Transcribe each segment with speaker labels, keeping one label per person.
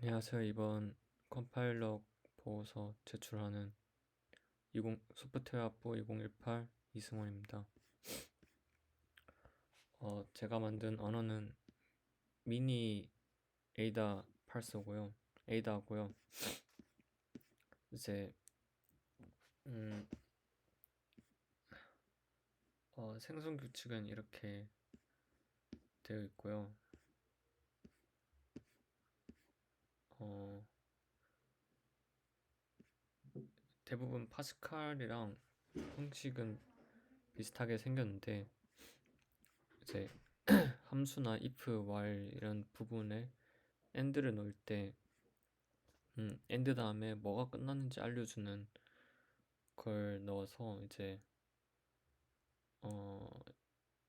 Speaker 1: 안녕하세요. 이번 컴파일러 보고서 제출하는 20 소프트웨어학부 2018 이승원입니다. 어, 제가 만든 언어는 미니 에이다 팔스고요. 에이다고요. 이제 음, 어, 생성 규칙은 이렇게 되어 있고요. 대부분 파스칼이랑 형식은 비슷하게 생겼는데 이제 함수나 if, while 이런 부분에 end를 넣을 때 음, end 다음에 뭐가 끝났는지 알려주는 걸 넣어서 이제 어,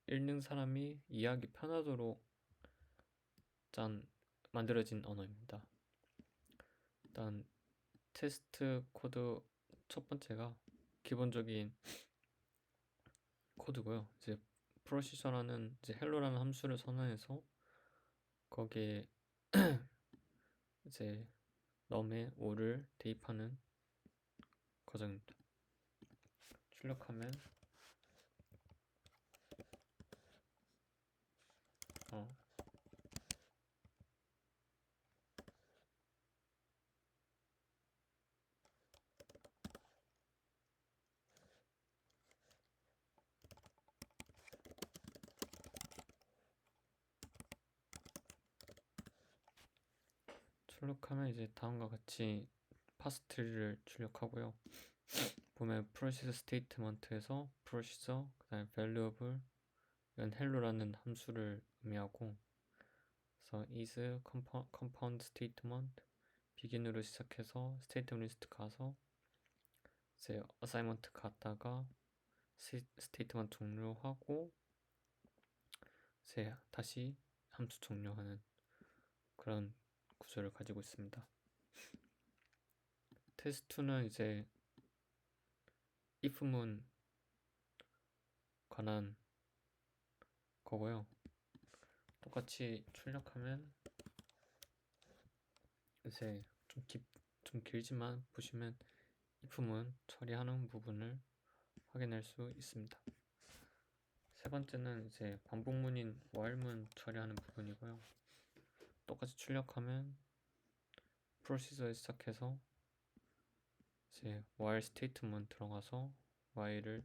Speaker 1: 읽는 사람이 이해하기 편하도록 짠 만들어진 언어입니다. 일단 테스트 코드 첫 번째가 기본적인 코드고요. 이제 프로시저라는 이제 헬로라는 함수를 선언해서 거기에 이제 넘의 5를 대입하는 과정입니다. 출력하면 어, 출력하면 이제 다음과 같이 파스트리를 출력하고요. 보면 프로시저 스테이트먼트에서 프로시저 그다음에 valuable 이건 hello라는 함수를 의미하고 그래서 is compound statement begin으로 시작해서 statement list 가서 이제 assignment 갔다가 스테이트먼트 종료하고 이제 다시 함수 종료하는 그런 구조를 가지고 있습니다. 테스트2는 이제 if문 관한 거고요. 똑같이 출력하면 이제 좀, 기, 좀 길지만 보시면 if문 처리하는 부분을 확인할 수 있습니다. 세 번째는 이제 반복문인 while문 처리하는 부분이고요. 똑같이 출력하면 프로시저에 시작해서 이제 while 스테이트먼트 들어가서 while을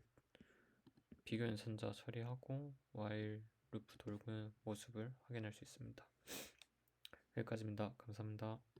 Speaker 1: 비교 연산자 처리하고 while 루프 돌고 모습을 확인할 수 있습니다. 여기까지입니다. 감사합니다.